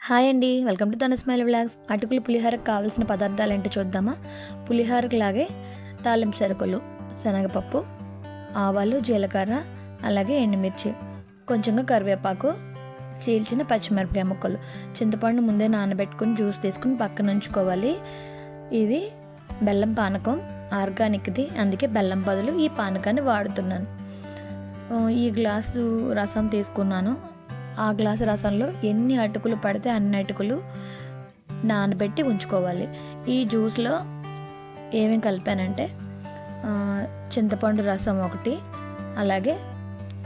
Hi అండి. Welcome to తన smile vlogs. అటుకులు పులిహోరకు కావాల్సిన పదార్థాలు ఏంటో చూద్దామా? పులిహోరకు లాగే తాలింపు సరుకులు శనగపప్పు ఆవాలు జీలకర్ర అలాగే ఎండుమిర్చి కొంచెంగా కరివేపాకు చీల్చిన పచ్చిమిరపకాయ ముక్కలు. చింతపండు ముందే నానబెట్టుకుని జ్యూస్ తీసుకుని పక్కన ఉంచుకోవాలి. ఇది బెల్లం పానకం ఆర్గానిక్ది. అందుకే బెల్లం బదులు ఈ పానకాన్ని వాడుతున్నాను. ఈ గ్లాసు రసం తీసుకున్నాను. ఆ గ్లాసు రసంలో ఎన్ని అటుకులు పడితే అన్ని అటుకులు నానబెట్టి ఉంచుకోవాలి. ఈ జ్యూస్లో ఏమేమి కలిపానంటే చింతపండు రసం ఒకటి అలాగే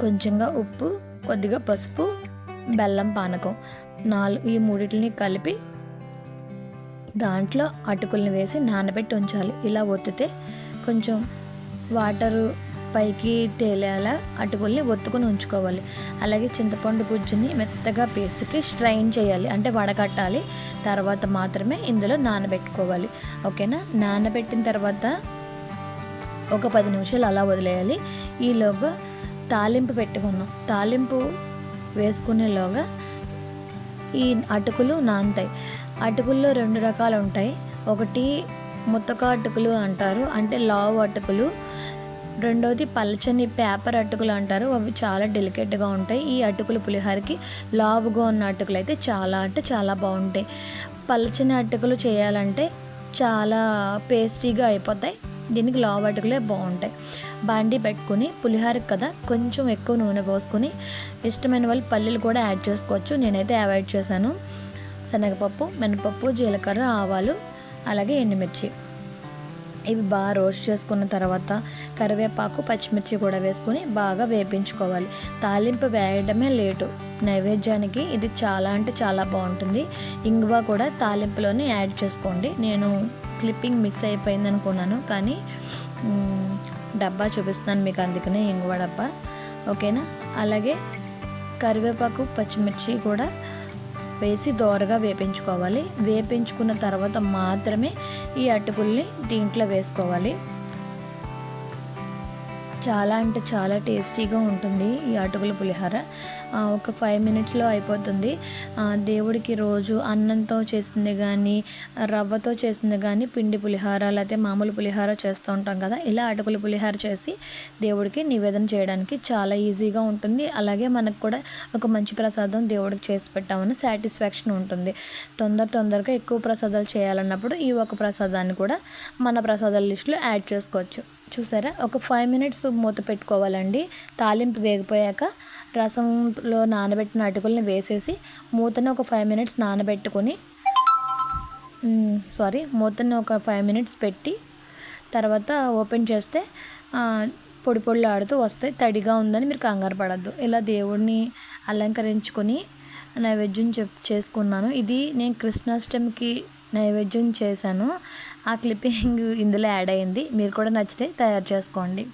కొంచెంగా ఉప్పు కొద్దిగా పసుపు బెల్లం పానకం నాలుగు ఈ మూడింటిని కలిపి దాంట్లో అటుకుల్ని వేసి నానబెట్టి ఉంచాలి. ఇలా ఒత్తితే కొంచెం వాటరు పైకి తేలేలా అటుకుల్ని ఒత్తుకొని ఉంచుకోవాలి. అలాగే చింతపండు గుజ్జుని మెత్తగా పేసికి స్ట్రైన్ చేయాలి. అంటే వడకట్టాలి. తర్వాత మాత్రమే ఇందులో నానబెట్టుకోవాలి. ఓకేనా? నానబెట్టిన తర్వాత ఒక పది నిమిషాలు అలా వదిలేయాలి. ఈలోగా తాలింపు పెట్టుకున్నాం తాలింపు వేసుకునేలోగా ఈ అటుకులు నానుతాయి. అటుకుల్లో రెండు రకాలు ఉంటాయి. ఒకటి ముత్తక అటుకులు అంటారు. అంటే లావు అటుకులు. రెండోది పల్చని పేపర్ అటుకులు అంటారు. అవి చాలా డెలికేట్గా ఉంటాయి. ఈ అటుకులు పులిహోరకి లావుగా ఉన్న అటుకులు అయితే చాలా అంటే చాలా బాగుంటాయి. పల్చని అటుకులు చేయాలంటే చాలా పేస్టీగా అయిపోతాయి. దీనికి లావు అటుకులే బాగుంటాయి. బాండి పెట్టుకుని పులిహోరకి కదా కొంచెం ఎక్కువ నూనె పోసుకుని ఇష్టమైన వాళ్ళు పల్లీలు కూడా యాడ్ చేసుకోవచ్చు. నేనైతే అవాయిడ్ చేశాను. శనగపప్పు మినపప్పు జీలకర్ర ఆవాలు అలాగే ఎండుమిర్చి. ఇవి బాగా రోస్ట్ చేసుకున్న తర్వాత కరివేపాకు పచ్చిమిర్చి కూడా వేసుకొని బాగా వేపించుకోవాలి. తాలింపు వేయడమే లేటు. నైవేద్యానికి ఇది చాలా అంటే చాలా బాగుంటుంది. ఇంగువ కూడా తాలింపులోనే యాడ్ చేసుకోండి. నేను క్లిప్పింగ్ మిస్ అయిపోయింది అనుకున్నాను కానీ డబ్బా చూపిస్తున్నాను మీకు అందుకనే ఇంగువ డబ్బా. ఓకేనా? అలాగే కరివేపాకు పచ్చిమిర్చి కూడా వేసి దోరగా వేపించుకోవాలి. వేపించుకున్న తర్వాత మాత్రమే ఈ అటుకుల్ని దీంట్లో వేసుకోవాలి. చాలా అంటే చాలా టేస్టీగా ఉంటుంది ఈ అటుకుల పులిహోర. ఒక ఫైవ్ మినిట్స్లో అయిపోతుంది. దేవుడికి రోజు అన్నంతో చేసింది కానీ రవ్వతో చేసింది కానీ పిండి పులిహోర లేకపోతే మామూలు పులిహోర చేస్తూ ఉంటాం కదా ఇలా అటుకుల పులిహోర చేసి దేవుడికి నివేదన చేయడానికి చాలా ఈజీగా ఉంటుంది. అలాగే మనకు కూడా ఒక మంచి ప్రసాదం దేవుడికి చేసి పెట్టామని సాటిస్ఫాక్షన్ ఉంటుంది. తొందర తొందరగా ఎక్కువ ప్రసాదాలు చేయాలన్నప్పుడు ఈ ఒక ప్రసాదాన్ని కూడా మన ప్రసాదాల లిస్టులో యాడ్ చేసుకోవచ్చు. చూసారా? ఒక ఫైవ్ మినిట్స్ మూత పెట్టుకోవాలండి. తాలింపు వేగిపోయాక రసంలో నానబెట్టిన అటుకుల్ని వేసేసి మూతను ఒక ఫైవ్ మినిట్స్ నానబెట్టుకొని సారీ మూతను ఒక ఫైవ్ మినిట్స్ పెట్టి తర్వాత ఓపెన్ చేస్తే పొడి పొడిలు ఆడుతూ వస్తాయి. తడిగా ఉందని మీరు కంగారు పడద్దు. ఇలా దేవుడిని అలంకరించుకొని నైవేద్యం చెప్ చేసుకున్నాను. ఇది నేను కృష్ణాష్టమికి నైవేద్యం చేశాను. ఆ క్లిప్పింగ్ ఇందులో యాడ్ అయింది. మీరు కూడా నచ్చితే తయారు చేసుకోండి.